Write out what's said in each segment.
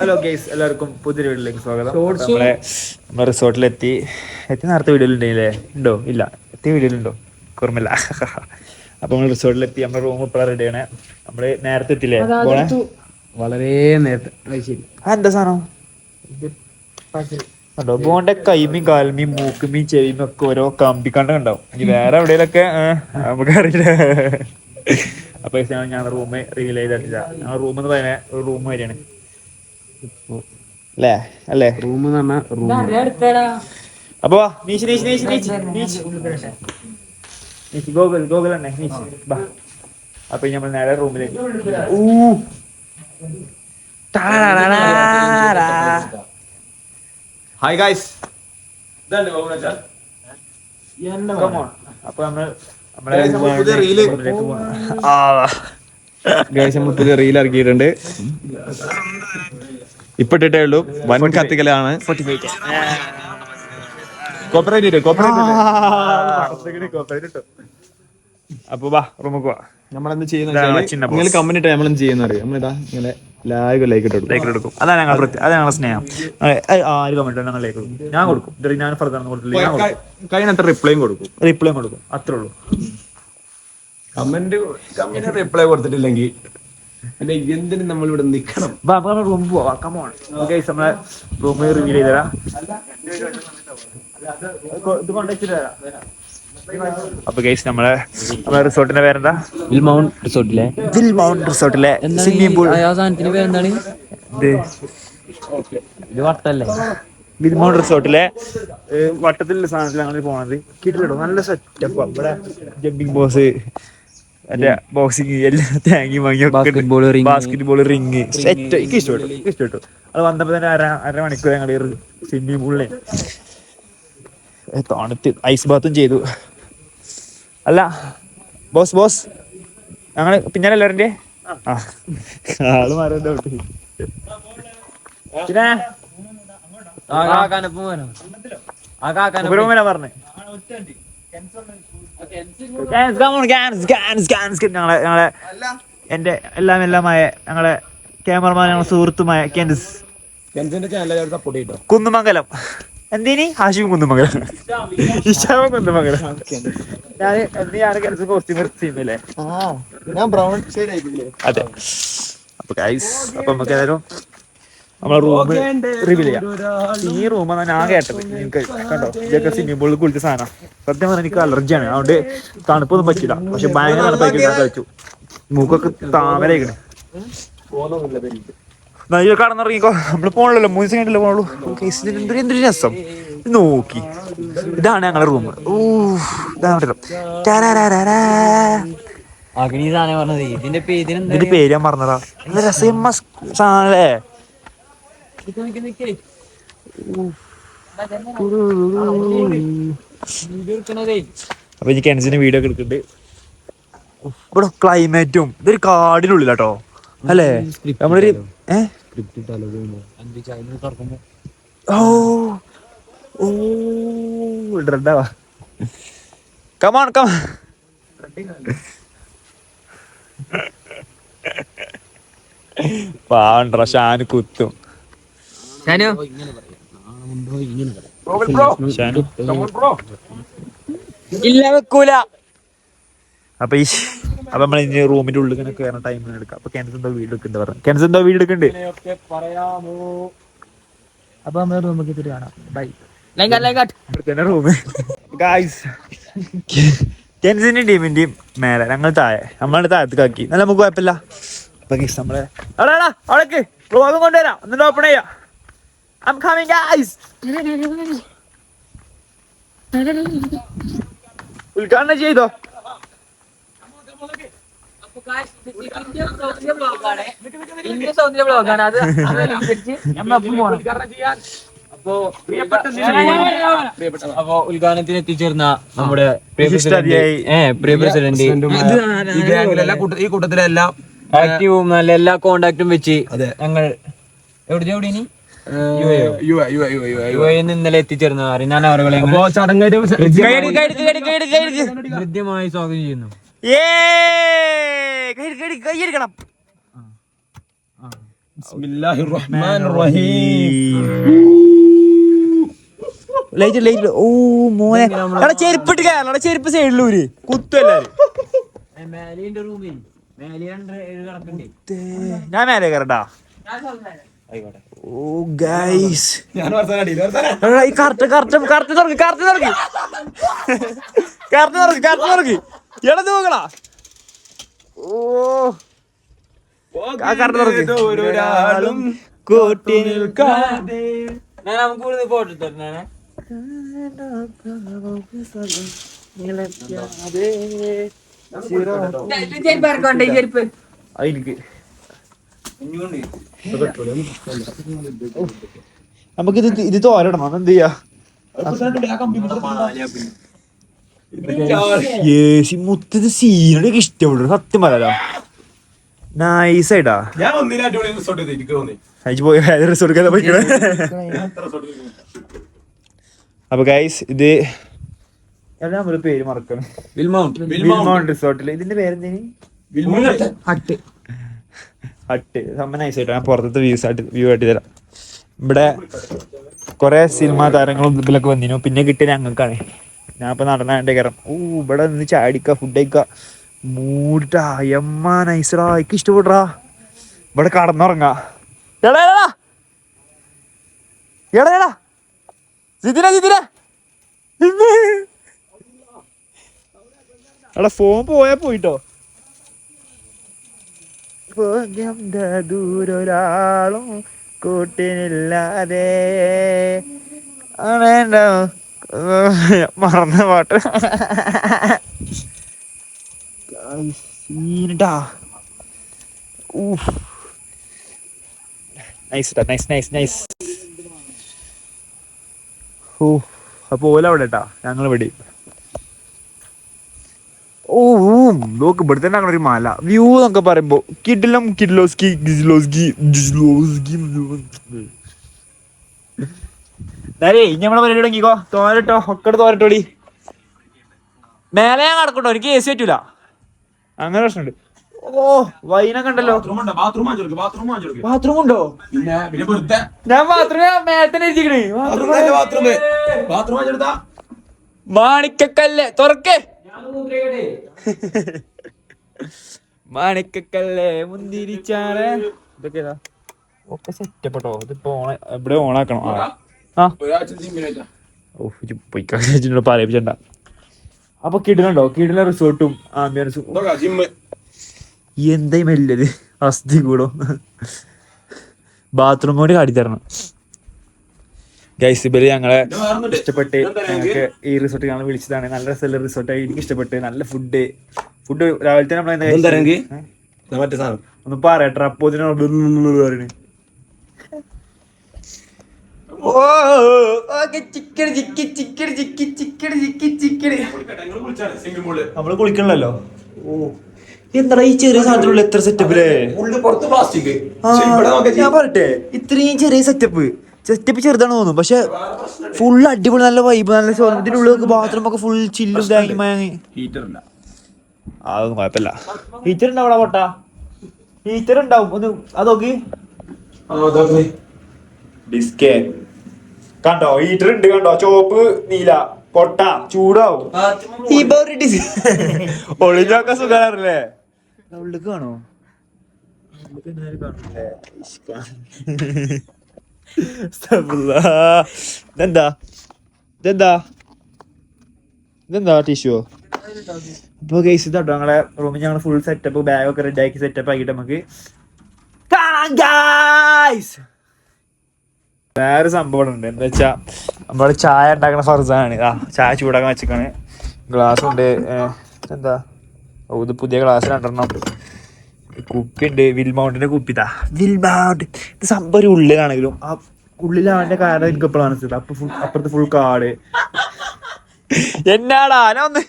Hello guys എല്ലാവർക്കും പുതിയൊരു വീട്ടിലേക്ക് സ്വാഗതം. നമ്മളെ നമ്മുടെ റിസോർട്ടിലെത്തി. എത്തി നേരത്തെ വീഡിയോയിലുണ്ടെങ്കിലേ ഉണ്ടോ? ഇല്ല. എത്തിയ വീഡിയോയിലുണ്ടോ? ഓർമ്മയില്ല അപ്പൊ നമ്മൾ റിസോർട്ടിലെത്തി. നമ്മുടെ റൂം ഇപ്പോഴാണ് റെഡിയാണ് നമ്മൾ നേരത്തെ എത്തില്ലേ പോണേ? വളരെ നേരത്തെ. എന്താ സാധനം? കണ്ടോ? ബോണ്ടെ കൈമീം കാൽമീം മൂക്കുമീം ചെവിയും ഒക്കെ ഓരോ കമ്പിക്കണ്ട ഉണ്ടാവും. ഇനി വേറെ എവിടെയൊക്കെ നമുക്കറിയില്ല. അപ്പൊ ഞാൻ റൂമ് റിവീൽ ചെയ്തിട്ടില്ല. ഞങ്ങൾ റൂം എന്ന് പറയുന്നത് ഒരു റൂം വരെയാണ്. അല്ലേ? അല്ലേ റൂം എന്ന് പറഞ്ഞാൽ റൂം അപ്പൊ വാ, നീച്ച് നീച്ച് നീച്ച് നീച്ച് നീച്ച്. നീച്ച് ഗോകുൽ ഗോകുൽ തന്നെ നീച്ച്. ബാ. അപ്പൊ നമ്മൾ നേരെ റൂമിലേക്ക്. ഊ. Hi guys Come on. അപ്പൊ നമ്മൾ. ഗൈസ് നമ്മൾ പുതിയ റീൽ ഇറക്കിയിട്ടുണ്ട്. ഇപ്പൊ ഇട്ടിട്ടേ ഉള്ളൂ. വൻ കത്തിക്കലാണ്. കോപ്പറേറ്റ് അപ്പൊ വാ വാ. നമ്മളെന്ത് നിങ്ങൾ കമന്റ് ഇട്ട് നമ്മൾ എന്ത് ചെയ്യുന്ന അറിയാം? നമ്മളിതാ ഇങ്ങനെ ലൈക്ക് ലൈക്ക് ഇട്ട് ലൈക്ക് കൊടുക്കും അതാണ് ഞങ്ങൾ അതാണ് ഞങ്ങളുടെ സ്നേഹം. ആര് കമന്റ് ഞങ്ങൾ ലൈക്ക് കൊടുക്കും ഞാൻ കൊടുക്കും. ഞാൻ കൊടുത്തില്ല. റിപ്ലൈയും കൊടുക്കും. റിപ്ലൈ കൊടുക്കും. അത്രേ ഉള്ളൂ. കമന്റ് കമന്റ് റിപ്ലൈ കൊടുത്തിട്ടില്ലെങ്കിൽ എന്തിനും നമ്മൾ ഇവിടെ നിക്കണം? വാ അപ്പൊ നമ്മൾ റൂം പോവാ. കമോൺ ഗൈസ് നമ്മളെ റൂം റിവീൽ ചെയ്തരാ ഇത് കൊണ്ടുവച്ചിട്ട് തരാം. അപ്പൊ ഗൈസ് നമ്മളെ നമ്മളെ റിസോർട്ടിന്റെ പേരെന്താ? വിൽ മൗണ്ട് റിസോർട്ടിലെ. വിൽ മൗണ്ട് റിസോർട്ടിലെ സ്വിമ്മിംഗ് പൂൾ. ആ സാധനത്തിന്റെ പേരെന്താണ്? ഇത് ഇത് വട്ടല്ലേ? വിൽ മൗണ്ട് റിസോർട്ടിലെ വട്ടത്തിലുള്ള സാധനത്തിൽ ഞങ്ങൾ പോണത്. കിട്ടില്ലടോ നല്ല സെറ്റപ്പ് ഇവിടെ ജമ്പിംഗ് ബോസ് മറ്റേ ബോക്സിങ് എല്ലാം താങ്ങി വാങ്ങി. ബാസ്കറ്റ് ബോൾ റിങ് സെറ്റ് എനിക്ക് ഇഷ്ടപ്പെട്ടു എനിക്ക് ഇഷ്ടപ്പെട്ടു അത് വന്നപ്പോ തന്നെ അര അരമണിക്കൂർ ഞങ്ങൾ സ്വിമ്മിംഗ് പൂളിലെ തണുത്ത് ഐസ് ബാത്തും ചെയ്തു അല്ല ബോസ് ബോസ് ഞങ്ങൾ പിന്നാലെ എല്ലാവരുടെ ആ ആൾ മാറേണ്ട പിന്നെ ആ ഉപരോമന പറഞ്ഞേ ഞങ്ങളെ ഞങ്ങളെ എന്റെ എല്ലാം എല്ലാമായ ഞങ്ങളെ ക്യാമറമാൻ ഞങ്ങളെ സുഹൃത്തുമായ കെൻസ്. കെൻസിന്റെ ചാനൽ സപ്പോർട്ട് ചെയ്തോ? കുന്നുമംഗലം. എന്തിനി? ഹാഷിം കുന്നുമംഗലം. ഇഷാമ കുന്നുമംഗലം. ഞാൻ കെൻസ് അതെ. അപ്പൊ ഗൈസ് അപ്പൊ നമുക്ക് ഏതായാലും നമ്മളെ റൂം റിവീൽ ചെയ്യാം. ഈ റൂം ഞാൻ ആകെ കേട്ടത് എനിക്ക് കണ്ടോ? ഇതൊക്കെ സ്വിമ്മിംഗ് പൂളിൽ കുളിച്ച സാധനം. സത്യം പറഞ്ഞാൽ എനിക്ക് അലർജിയാണ് അതുകൊണ്ട് തണുപ്പൊന്നും പറ്റില്ല. പക്ഷെ ഭയങ്കര തണുപ്പായിരിക്കും. ഞാൻ കഴിച്ചു. മൂക്കൊക്കെ താമരയിക്കണ് നല്ല കടന്നിറങ്ങിക്കോ നമ്മൾ പോണല്ലോ. മൂന്ന് സെക്കൻഡിൽ പോണുള്ളൂ. എന്തൊരു എന്തൊരു രസം. നോക്കി. ഇതാണ് ഞങ്ങളുടെ റൂം ഓ ഇതാണ് ഇതിന്റെ പേര് ഞാൻ പറഞ്ഞതാ നല്ല രസം സാധനല്ലേ അപ്പൊ എനിക്ക് കെൻസിന് വീഡിയോ ഒക്കെ എടുക്കുന്നുണ്ട് ഇവിടെ ക്ലൈമറ്റും ഇതൊരു കാടിനുള്ളിലാട്ടോ. അല്ലേ? നമ്മളൊരു ഓ ഷാന് കുത്തും. ഷാനു ഷാനു ഇല്ല വെക്കൂല. അപ്പൊ ഈ അപ്പൊ നമ്മൾ ഇനി റൂമിന്റെ ഉള്ളിൽ ഇങ്ങനെ കയറുന്ന ടൈമിൽ എടുക്കാം. അപ്പൊ കെൻസ് എന്തോ വീട് എടുക്കുന്നുണ്ട് പറഞ്ഞു. കെൻസ് എന്തോ വീട് എടുക്കുന്നുണ്ട്. അപ്പൊ നമ്മൾ റൂമിൽ എത്തിയിട്ട് കാണാം ബൈ ടീമിന്റെയും മേലെ ഞങ്ങൾ താഴെ. നമ്മളുടെ താഴത്ത് കാക്കി നല്ല നമുക്ക് കുഴപ്പമില്ല. അപ്പൊ നമ്മളെ എടാ എടാ അവിടേക്ക്. റൂമ് കൊണ്ടുവരാം. എന്നിട്ട് ഓപ്പൺ ചെയ്യാം. I'm coming guys. ഉദ്ഘാടനം ചെയ്തോ? ഇന്ത്യ സൗന്ദര്യ ബ്ലോഗാണ് അത് പോണം അപ്പോ അപ്പോ ഉദ്ഘാടനത്തിന് എത്തിച്ചേർന്ന നമ്മുടെ പ്രസിഡന്റ് ഈ കൂട്ടത്തിലെല്ലാം ആക്റ്റീവും നല്ല എല്ലാ കോണ്ടാക്റ്റും വെച്ച് ഞങ്ങൾ എവിടെ എവിടെ ഇനി? ഇന്നലെ എത്തിച്ചേർന്ന. അറിയാൻ ചടങ്ങായിട്ട് ഹൃദ്യമായി സ്വാഗതം ചെയ്യുന്നു. ലൈറ്റ് ലൈറ്റ് ഓ മോനെ. എടാ ചെരുപ്പിട്ട് കയറണം എടാ ചെരുപ്പ് സൈഡിലൂര് കുത്തു എല്ലാരും. റൂമിൽ ഞാൻ മേലെ കയറട്ടാ ഓ ഗൈസ് ഈ കറക്റ്റ് കറക്റ്റ് കറക്റ്റ് തുറക്കി കറക്റ്റ് തുറക്കി. കറക്റ്റ് തുറക്കി കറക്റ്റ് തുറക്കി. ഇടത് നോക്കടാ. ഓ. ആ കറക്റ്റ് തുറക്ക്. ഒരാളും കൂട്ടി നിൽക്കാതെ. എനിക്ക് നമുക്ക് ഇത് ഇത് തോരണം അതെന്ത് ചെയ്യാ? മുത്തത് സീനൊക്കെ ഇഷ്ടപ്പെട്ടു സത്യം പറയാലോ. നൈസ് ആയിട്ടാ. ഞാൻ റിസോർട്ട് അപ്പൊ ഗൈസ് ഇത് എല്ലാം നമ്മൾ പേര് മറക്കണം. വിൽമൗണ്ട് വിൽമൗണ്ട് റിസോർട്ടിൽ ഇതിന്റെ പേരെന്തേനി? ഹട്ട്. ഹട്ട് സംഭവം നൈസ് ആയിട്ട് ഞാൻ പുറത്തത്തെ വ്യൂസ് ആയിട്ട് വ്യൂ ആയിട്ട് തരാം. ഇവിടെ കുറെ സിനിമാ താരങ്ങളും ഇതിലൊക്കെ വന്നിനു പിന്നെ കിട്ടിയ ഞങ്ങൾക്കാണ്. ഞാൻ ഇപ്പൊ നടന്നാണ്ട് കയറാം ഓ ഇവിടെ നിന്ന് ചാടിക്ക ഫുഡ് കഴിക്കുക മൂടാ എമ്മ നൈസറാ എനിക്ക് ഇഷ്ടപ്പെട്ടാ ഇവിടെ കടന്നുറങ്ങാ. എടാ എടാ എടാ. എടാ എടാ ഫോൺ പോയാ പോയിട്ടോ. ഭാഗ്യം ദൂരൊരാളും കൂട്ടിനില്ലാതെ. വേണ്ട മറന്ന പാട്ട്. സീനട്ടാ. അപ്പൊ ഓല അവിടെ ഞങ്ങൾ ഇവിടെ ഓ നോക്ക് ഇവിടെ തന്നെ അങ്ങനെ ഒരു മല. വ്യൂ എന്നൊക്കെ പറയുമ്പോ കിഡിലും കിഡ്ലോസ്കി ഗിസ്ലോസ്കി ജിസ്ലോസ്കി ഇനി നമ്മളെ പരിപാടി തുടങ്ങിക്കോ. തോരട്ടോ ഒക്കെ തോരട്ടോടി. മേലെ ഞാൻ കിടക്കട്ടോ എനിക്ക് എ സി പറ്റൂല. അങ്ങനെ പ്രശ്നമുണ്ട്. ഓ വൈനൊക്കെ ഉണ്ടല്ലോ. ബാത്റൂം ഉണ്ടോ? ബാത്റൂം വാങ്ങിച്ചു ബാത്റൂം വാങ്ങിച്ചു ബാത്റൂം ഉണ്ടോ? പിന്നെ പിന്നെ വെറുതെ. ഞാൻ ബാത്റൂം മേത്തന്നെ ഇരിക്കണേ. ബാത്റൂം മാണിക്കക്കല്ല് തുറക്കേ. മാണിക്കക്കല്ലേ മുന്തിരിച്ചാണ് ഇതൊക്കെ? ഒക്കെ സെറ്റപ്പെട്ടോ? ഇതിപ്പോ ഓണ ഇവിടെ ഓണാക്കണം. ആ. ആ. ഒരാഴ്ച ജിമ്മിനായിട്ടാ ഓ ഇത് പോയി കഴിഞ്ഞിട്ട് പറയിപ്പിച്ചണ്ട. അപ്പൊ കിടിലുണ്ടോ? കിടില റിസോർട്ടും ആംബിയൻസും എന്തായി മെല്ലത് അസ്ഥി കൂടോ. ബാത്റൂം കൂടി കാട്ടിത്തരണം. ഗൈസ് ഇബൽ ഞങ്ങളെ ഇഷ്ടപ്പെട്ട് ഞങ്ങൾക്ക് ഈ റിസോർട്ട് ഞങ്ങൾ വിളിച്ചതാണ്. നല്ല രസമുള്ള റിസോർട്ടായി എനിക്ക് ഇഷ്ടപ്പെട്ട്. നല്ല ഫുഡ് ഫുഡ് രാവിലെ തന്നെ നമ്മൾ മറ്റേ സാധനം. ഒന്ന് പറയട്ടെ അപ്പോ പൂൾ നമ്മൾ കുളിക്കണല്ലോ ഓ. എന്താ ഈ ചെറിയ സാധനത്തിലുള്ള എത്ര സെറ്റപ്പിലേ ഞാൻ പറട്ടെ ഇത്രയും ചെറിയ സെറ്റപ്പ് സെറ്റപ്പ് ചെറുതാണ് തോന്നും പക്ഷെ ഫുൾ അടിപൊളി നല്ല വൈബ് നല്ല ഇതിന്റെ ഉള്ളിൽ ബാത്റൂം ഒക്കെ ഫുൾ ചില്ലും തേങ്ങി മാങ്ങി ഹീറ്റർ ഇല്ല. അതൊന്നും കുഴപ്പമില്ല. ഹീറ്റർ ഉണ്ടാവണ പൊട്ടാ. ഹീറ്റർ ഉണ്ടാവും ഒന്ന് അത് നോക്കി. ഡിസ്കേ കണ്ടോ? ഹീറ്റർ ഉണ്ട് കണ്ടോ? ചോപ്പ് നീല. പൊട്ട. ചൂടാവും. ഒളിഞ്ഞൊക്കെ സുഖാറില്ലേ ഉള്ളിക്ക് കാണോ? കാണൂല്ലേ? ഇതെന്താ ഇതെന്താ ഇതെന്താ ടിഷ്യൂ അപ്പൊ കേസ് ഇതാട്ടോ ഞങ്ങളെ റൂമിൽ ഞങ്ങൾ ഫുൾ സെറ്റപ്പ് ബാഗ് ഒക്കെ റെഡി ആക്കി സെറ്റപ്പ് ആക്കിയിട്ട് നമുക്ക് വേറെ സംഭവം ഉണ്ട്. എന്താ വെച്ചാ നമ്മൾ ചായ ഉണ്ടാക്കണ ഫർസാണ്. ആ ചായ ചൂടാക്കാൻ വെച്ചിക്കാണ് ഗ്ലാസ് ഉണ്ട്. എന്താ? ഇത് പുതിയ ഗ്ലാസ് രണ്ടെണ്ണം. കുപ്പി ഉണ്ട് വിൽമൗണ്ടിന്റെ കുപ്പിതാ. വിൽമൗണ്ട് ഇത് സംഭവം ഒരു ഉള്ളിലാണെങ്കിലും ആ ഉള്ളിലാവന്റെ കാരണം എനിക്ക് എപ്പോഴാണ് മനസ്സിലായി അപ്പൊ ഫുൾ അപ്പുറത്ത് ഫുൾ കാട്. എന്നാടാ ഞാൻ ഒന്ന്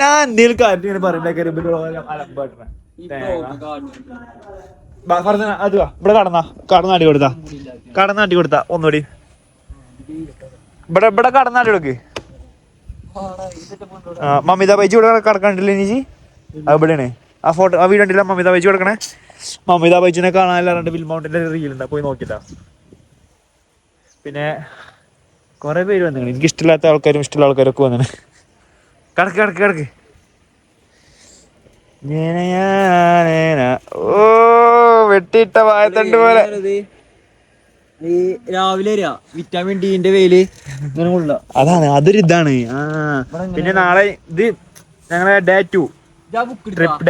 ഞാൻ എന്തെങ്കിലും കാര്യം ഇങ്ങനെ പറയുമ്പോഴേക്കും അലമ്പാട്ടണ ഫർസാന അത് ഇവിടെ കടന്നാ. കടന്നാട്ടി കൊടുത്താ. കടന്നാട്ടി കൊടുത്താ. ഒന്നുകൂടി. ഇവിടെ ഇവിടെ കടന്നാട്ടി കൊടുക്ക്. മമ്മിത മമിത ബൈജി ഇവിടെ കടക്കണ്ടില്ലേ നീജി അത് ഇവിടെയാണ്. ആ ഫോട്ടോ ആ വീഡിയോ ഉണ്ടല്ലോ മമിത ബൈജു കൊടുക്കണേ മമിത ബൈജിനെ കാണാനല്ലാണ്ട് വിൽ റീൽ ഉണ്ട്. പോയി നോക്കിട്ടാ. പിന്നെ കുറെ പേര് വന്നു എനിക്ക് ഇഷ്ടമില്ലാത്ത ആൾക്കാരും ഇഷ്ടമുള്ള ആൾക്കാരൊക്കെ വന്നിട്ട് വന്നു കിടക്ക് കിടക്ക്. കിടക്ക്. ഓ വെട്ടിയിട്ട വായത്തണ്ട് പോലെ. ഈ രാവിലെ വരിക വിറ്റാമിൻ ഡിന്റെ വെയിൽ അതാണ് അതൊരു ഇതാണ് പിന്നെ നാളെ ഇത് ഞങ്ങളെ ഡേ ടു ട്രിപ്പ്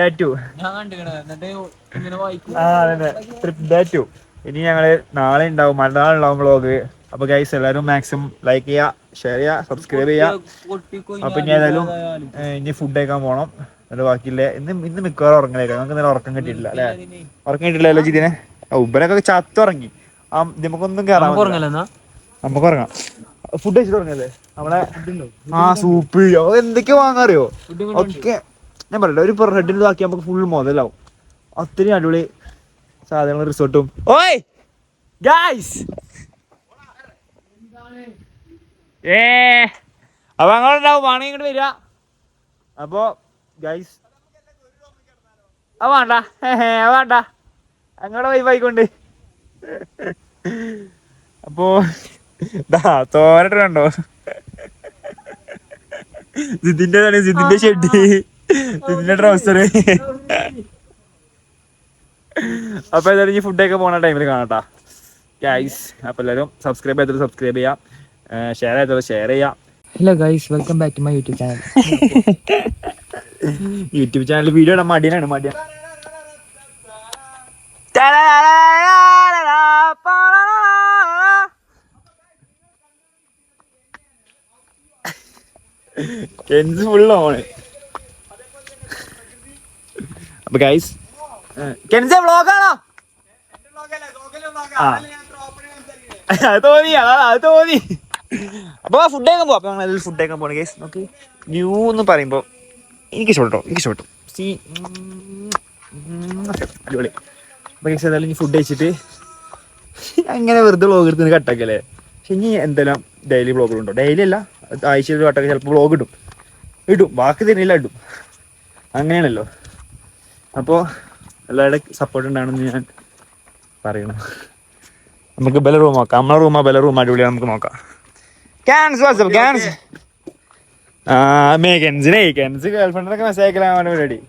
ആ അതെ ട്രിപ്പ് ഇനി ഞങ്ങൾ നാളെ ഉണ്ടാവും മറ്റന്നാൾ ഉണ്ടാവും വ്ളോഗ് അപ്പൊ ഗൈസ് എല്ലാവരും മാക്സിമം ലൈക്ക് ചെയ്യുക ഷെയർ ചെയ്യുക സബ്സ്ക്രൈബ് ചെയ്യുക അപ്പൊ ഇനി ഏതായാലും ഇനി ഫുഡ് കഴിക്കാൻ പോണം. എന്നിട്ട് ബാക്കിയില്ലേ ഇന്ന് ഇന്ന് മിക്കവാറും ഉറങ്ങലേക്കാം. നമുക്ക് ഇന്നലെ ഉറക്കം കിട്ടിയിട്ടില്ല അല്ലെ? ഉറക്കം കിട്ടിയില്ലല്ലോ ജിതിനെ? ഉബനൊക്കെ ചത്തുറങ്ങി ആ നമുക്കൊന്നും കയറാൻ. ഉറങ്ങലെന്നാ നമുക്ക് ഉറങ്ങാം. ഫുഡ് കഴിച്ചിട്ട് ഉറങ്ങല്ലേ? നമ്മളെ ആ സൂപ്പ് എന്തൊക്കെയാ വാങ്ങാറിയോ? ഒക്കെ ഞാൻ പറയട്ടെ ഒരു പെർ ഹെഡിന് ഇതാക്കി നമുക്ക് ഫുൾ മുതലാവും. അത്രയും അടിപൊളി സാധനങ്ങൾ റിസോർട്ടും. ഓയ്! ഗായ്സ് ഏ അപ്പൊ അങ്ങോട്ടുണ്ടാവും വാണി ഇങ്ങോട്ട് വരിക അപ്പോ ഗൈസ് ആ വേണ്ട. ആ വേണ്ട. അങ്ങോട്ട് വൈബായിക്കൊണ്ട് അപ്പോ ദാ തോരട്ടോ സിദ്ധിന്റെ ജിതിന്റെ ഷെഡ്. ജിതിന്റെ ട്രൗസർ അപ്പൊ ഏതായാലും ഈ ഫുഡൊക്കെ പോണ ടൈമിൽ കാണാട്ടാ. ഗൈസ് അപ്പൊ എല്ലാവരും സബ്സ്ക്രൈബ് ചെയ്തത് സബ്സ്ക്രൈബ് ചെയ്യാം. ഷെയർ ചെയ്തത് ഷെയർ ചെയ്യാം. Hello guys welcome back to my YouTube channel YouTube channel video ഇടാൻ മടിയാണ് മടിയാണ്. കെൻസ് ഫുൾ ഓണ് അപ്പൊ ഗൈസ് കെൻസ് വ്ളോഗാണോ തോന്നി അതാ തോന്നി. അപ്പൊ ഫുഡ് കഴിക്കാൻ പോവാം. അപ്പൊ ഞങ്ങൾ ഫുഡ് കഴിക്കാൻ പോണേ ഗൈസ് നോക്കി വ്യൂ എന്ന് പറയുമ്പോ എനിക്ക് ഇഷ്ടപ്പെട്ടോ? എനിക്ക് ഇഷ്ടപ്പെട്ടു. സീ അടിപൊളി. അപ്പൊ ഗൈസ് ഏതായാലും ഫുഡ് കഴിച്ചിട്ട് അങ്ങനെ വെറുതെ വ്ളോഗ് എടുത്ത് കട്ടാക്കല്ലേ പക്ഷെ ഇനി എന്തെല്ലാം ഡെയിലി വ്ളോഗുകളുണ്ടോ ഡെയിലി അല്ല ആഴ്ചയിൽ ഒരു ചിലപ്പോൾ വ്ളോഗ് ഇടും. ഇടും. ബാക്കി തരുന്നില്ല ഇടും. അങ്ങനെയാണല്ലോ. അപ്പോൾ എല്ലാവരുടെ സപ്പോർട്ട് ഉണ്ടാണെന്ന് ഞാൻ പറയണം. നമുക്ക് ബല റൂം നോക്കാം. നമ്മളെ റൂമാ ബല റൂം അടിപൊളിയാണ് നമുക്ക് നോക്കാം. ക്യാൻസ് വാട്സപ്പ് ക്യാൻസ്. മേക്കൻസിനെ കെൻസ് മെസ്സേജ് അയക്കലാണ് പരിപാടി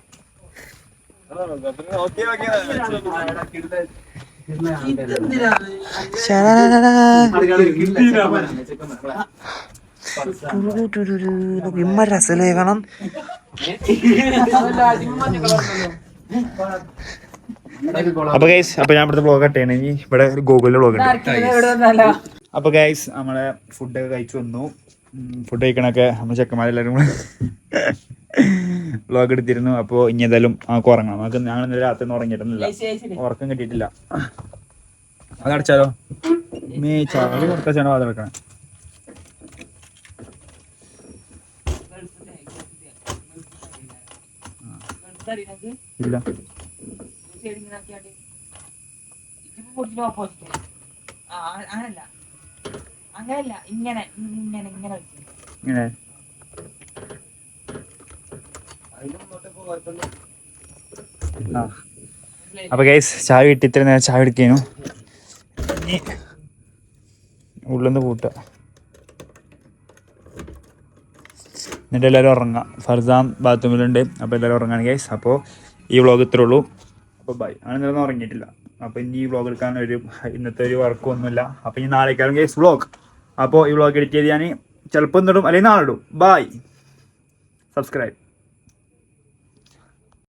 ഇമ്മ രസലേ കാണാം അപ്പൊ ഗൈസ് അപ്പൊ ഞാൻ ഇവിടുത്തെ ബ്ലോഗ് കട്ട് ചെയ്യണേ. ഇനി ഇവിടെ ഒരു ഗൂഗിളിൽ ബ്ലോഗ് ഉണ്ട്. അപ്പൊ ഗൈസ് നമ്മളെ ഫുഡൊക്കെ കഴിച്ചു വന്നു. ഫുഡ് കഴിക്കണൊക്കെ നമ്മൾ ചെക്കന്മാരെല്ലാരും കൂടെ വ്ളോഗ് എടുത്തിരുന്നു. അപ്പോൾ ഇനി ഏതായാലും നമുക്ക് ഉറങ്ങണം. നമുക്ക് ഞങ്ങൾ ഇന്നലെ രാത്രി ഒന്നും ഉറങ്ങിയിട്ടൊന്നുമില്ല. ഉറക്കം കിട്ടിയിട്ടില്ല. അതടച്ചാലോ മേ ചാവൽ കൊടുത്താച്ചാണ് വാതിൽ വെക്കണം ഇല്ല. അങ്ങനല്ല. അങ്ങനല്ല. ഇങ്ങനെ ഇങ്ങനെ ഇങ്ങനെ. ഇങ്ങനെ. അപ്പൊ ഗൈസ് ചായ കിട്ടി. ഇത്ര നേരം ചായ എടുക്കേനു ഇനി ഉള്ളിന്ന് കൂട്ടുക. എന്നിട്ട് എല്ലാവരും ഉറങ്ങാം. ഫർസാം ബാത്റൂമിലുണ്ട്. അപ്പോൾ എല്ലാവരും ഉറങ്ങാണ് ഗൈസ് അപ്പോൾ ഈ വ്ളോഗ് ഇത്രേ ഉള്ളൂ. അപ്പോൾ ബൈ അങ്ങനെ ഉറങ്ങിയിട്ടില്ല. അപ്പോൾ ഇനി ഈ വ്ളോഗ് എടുക്കാൻ ഒരു ഇന്നത്തെ ഒരു വർക്കും ഒന്നുമില്ല. അപ്പോൾ ഇനി നാളേക്കാളും ഗൈസ് വ്ളോഗ് അപ്പോൾ ഈ വ്ളോഗ് എഡിറ്റ് ചെയ്ത് ഞാൻ ചിലപ്പോൾ ഇന്നിടും അല്ലെങ്കിൽ നാളെ ഇടും. Bye subscribe